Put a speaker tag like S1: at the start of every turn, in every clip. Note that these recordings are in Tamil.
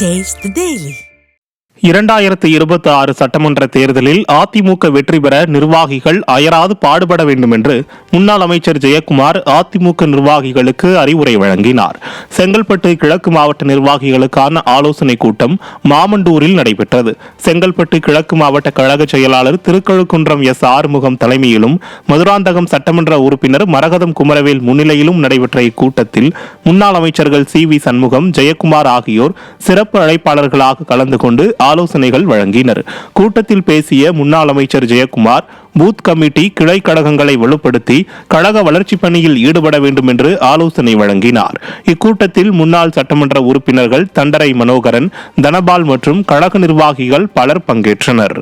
S1: Taste the Daily.
S2: இரண்டாயிரத்து இருபத்தி ஆறு சட்டமன்ற தேர்தலில் அதிமுக வெற்றி பெற நிர்வாகிகள் அயராது பாடுபட வேண்டும் என்று முன்னாள் அமைச்சர் ஜெயக்குமார் அதிமுக நிர்வாகிகளுக்கு அறிவுரை வழங்கினார். செங்கல்பட்டு கிழக்கு மாவட்ட நிர்வாகிகளுக்கான ஆலோசனைக் கூட்டம் மாமண்டூரில் நடைபெற்றது. செங்கல்பட்டு கிழக்கு மாவட்ட கழக செயலாளர் திருக்கழுக்குன்றம் எஸ் ஆறுமுகம் தலைமையிலும் மதுராந்தகம் சட்டமன்ற உறுப்பினர் மரகதம் குமரவேல் முன்னிலையிலும் நடைபெற்ற இக்கூட்டத்தில் முன்னாள் அமைச்சர்கள் சி வி சண்முகம் ஜெயக்குமார் ஆகியோர் சிறப்பு அழைப்பாளர்களாக கலந்து கொண்டு ஆலோசனைகள் வழங்கினர். கூட்டத்தில் பேசிய முன்னாள் அமைச்சர் ஜெயக்குமார் பூத் கமிட்டி கிளை கழகங்களை வலுப்படுத்தி கழக வளர்ச்சிப் பணியில் ஈடுபட வேண்டும் என்று ஆலோசனை வழங்கினார். இக்கூட்டத்தில் முன்னாள் சட்டமன்ற உறுப்பினர்கள் தண்டரை மனோகரன் தனபால் மற்றும் கழக நிர்வாகிகள் பலர் பங்கேற்றனர்.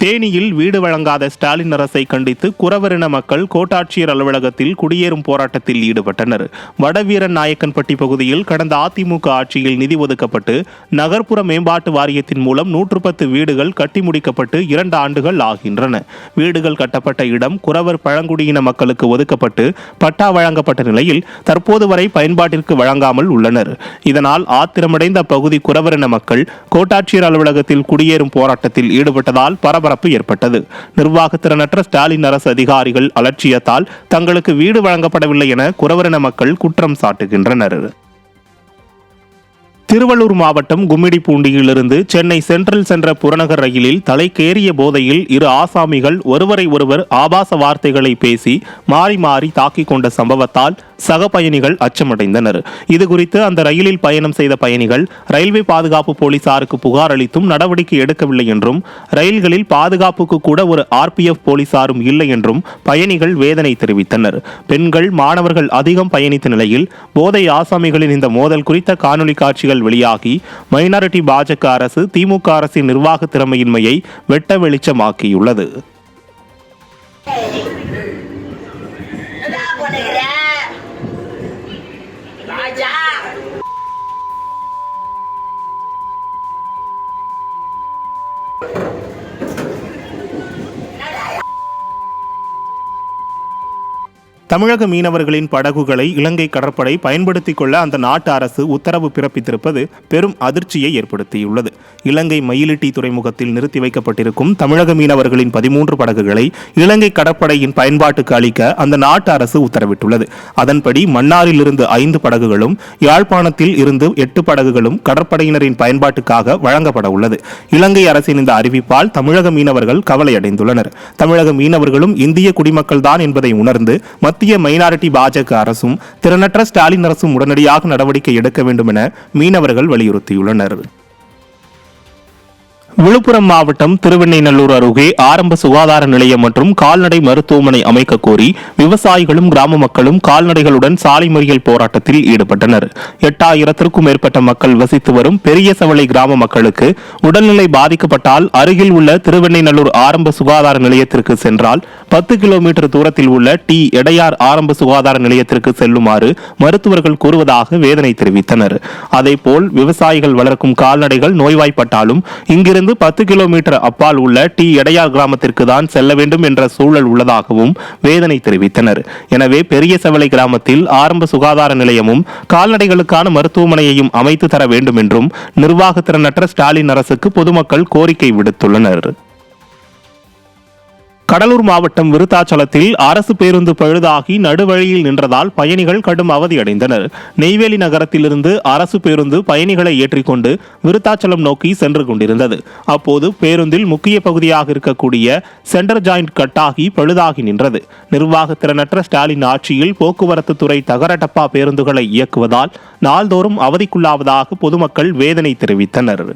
S2: தேனியில் வீடு வழங்காத ஸ்டாலின் அரசை கண்டித்து குறவரின மக்கள் கோட்டாட்சியர் அலுவலகத்தில் குடியேறும் போராட்டத்தில் ஈடுபட்டனர். வடவீரன் நாயக்கன்பட்டி பகுதியில் கடந்த அதிமுக ஆட்சியில் நிதி ஒதுக்கப்பட்டு நகர்ப்புற மேம்பாட்டு வாரியத்தின் மூலம் நூற்று பத்து வீடுகள் கட்டி முடிக்கப்பட்டு இரண்டு ஆண்டுகள் ஆகின்றன. வீடுகள் கட்டப்பட்ட இடம் குறவர் பழங்குடியின மக்களுக்கு ஒதுக்கப்பட்டு பட்டா வழங்கப்பட்ட நிலையில் தற்போது வரை பயன்பாட்டிற்கு வழங்காமல் உள்ளனர். இதனால் ஆத்திரமடைந்த பகுதி குறவரின மக்கள் கோட்டாட்சியர் அலுவலகத்தில் குடியேறும் போராட்டத்தில் ஈடுபட்டதால் பரபரப்பு ஏற்பட்டது. நிர்வாகத்திறனற்ற ஸ்டாலின் அரசு அதிகாரிகள் அலட்சியத்தால் தங்களுக்கு வீடு வழங்கப்படவில்லை என குறவரின மக்கள் குற்றம் சாட்டுகின்றனர். திருவள்ளூர் மாவட்டம் கும்மிடிப்பூண்டியிலிருந்து சென்னை சென்ட்ரல் சென்ற புறநகர் ரயிலில் தலைக்கேறிய போதையில் இரு ஆசாமிகள் ஒருவரை ஒருவர் ஆபாச வார்த்தைகளை பேசி மாறி மாறி தாக்கிக் கொண்ட சம்பவத்தால் சக பயணிகள் அச்சமடைந்தனர். இதுகுறித்து அந்த ரயிலில் பயணம் செய்த பயணிகள் ரயில்வே பாதுகாப்பு போலீசாருக்கு புகார் அளித்தும் நடவடிக்கை எடுக்கவில்லை என்றும் ரயில்களில் பாதுகாப்புக்கு கூட ஒரு ஆர்பிஎஃப் போலீசாரும் இல்லை என்றும் பயணிகள் வேதனை தெரிவித்தனர். பெண்கள் மாணவர்கள் அதிகம் பயணித்த நிலையில் போதை ஆசாமிகளின் இந்த மோதல் குறித்த காணொலி காட்சிகள் வெளியாகி மைனாரிட்டி பாஜக அரசு திமுக அரசின் நிர்வாக திறமையின்மையை வெட்ட வெளிச்சமாக்கியுள்ளது
S3: Thank you.
S2: தமிழக மீனவர்களின் படகுகளை இலங்கை கடற்படை பயன்படுத்திக் கொள்ள அந்த நாட்டு அரசு உத்தரவு பிறப்பித்திருப்பது பெரும் அதிர்ச்சியை ஏற்படுத்தியுள்ளது. இலங்கை மயிலிட்டி துறைமுகத்தில் நிறுத்தி வைக்கப்பட்டிருக்கும் தமிழக மீனவர்களின் பதிமூன்று படகுகளை இலங்கை கடற்படையின் பயன்பாட்டுக்கு அளிக்க அந்த நாட்டு அரசு உத்தரவிட்டுள்ளது. அதன்படி மன்னாரில் இருந்து ஐந்து படகுகளும் யாழ்ப்பாணத்தில் இருந்து எட்டு படகுகளும் கடற்படையினரின் பயன்பாட்டுக்காக வழங்கப்பட உள்ளது. இலங்கை அரசின் இந்த அறிவிப்பால் தமிழக மீனவர்கள் கவலையடைந்துள்ளனர். தமிழக மீனவர்களும் இந்திய குடிமக்கள் தான் என்பதை உணர்ந்து மத்திய மைனாரிட்டி பாஜக அரசும் திறனற்ற ஸ்டாலின் அரசும் உடனடியாக நடவடிக்கை எடுக்க வேண்டும் என மீனவர்கள் வலியுறுத்தியுள்ளனர். விழுப்புரம் மாவட்டம் திருவெண்ணைநல்லூர் அருகே ஆரம்ப சுகாதார நிலையம் மற்றும் கால்நடை மருத்துவமனை அமைக்க கோரி விவசாயிகளும் கிராம மக்களும் கால்நடைகளுடன் சாலை மறியல் போராட்டத்தில் ஈடுபட்டனர். எட்டாயிரத்திற்கும் மேற்பட்ட மக்கள் வசித்து வரும் பெரிய சவளை கிராம மக்களுக்கு உடல்நிலை பாதிக்கப்பட்டால் அருகில் உள்ள திருவெண்ணைநல்லூர் ஆரம்ப சுகாதார நிலையத்திற்கு சென்றால் பத்து கிலோமீட்டர் தூரத்தில் உள்ள டி எடையார் ஆரம்ப சுகாதார நிலையத்திற்கு செல்லுமாறு மருத்துவர்கள் கூறுவதாக வேதனை தெரிவித்தனர். அதேபோல் விவசாயிகள் வளர்க்கும் கால்நடைகள் நோய்வாய்ப்பட்டாலும் இங்கிருந்து பத்து கிலோமீட்டர் அப்பால் உள்ள டி. எடையார் கிராமத்திற்கு தான் செல்ல வேண்டும் என்ற சூழல் உள்ளதாகவும் வேதனை தெரிவித்தனர். எனவே பெரிய செவலை கிராமத்தில் ஆரம்ப சுகாதார நிலையமும் கால்நடைகளுக்கான மருத்துவமனையையும் அமைத்து தர வேண்டும் என்றும் நிர்வாகத்திறனற்ற ஸ்டாலின் அரசுக்கு பொதுமக்கள் கோரிக்கை விடுத்துள்ளனர். கடலூர் மாவட்டம் விருத்தாச்சலத்தில் அரசு பேருந்து பழுதாகி நடுவழியில் நின்றதால் பயணிகள் கடும் அவதியடைந்தனர். நெய்வேலி நகரத்திலிருந்து அரசு பேருந்து பயணிகளை ஏற்றிக்கொண்டு விருத்தாச்சலம் நோக்கி சென்று கொண்டிருந்தது. அப்போது பேருந்தில் முக்கிய பகுதியாக இருக்கக்கூடிய சென்டர் ஜாயிண்ட் கட்டாகி பழுதாகி நின்றது. நிர்வாகத்திறனற்ற ஸ்டாலின் ஆட்சியில் போக்குவரத்து துறை தகரடப்பா பேருந்துகளை இயக்குவதால் நாள்தோறும் அவதிக்குள்ளாவதாக பொதுமக்கள் வேதனை தெரிவித்தனர்.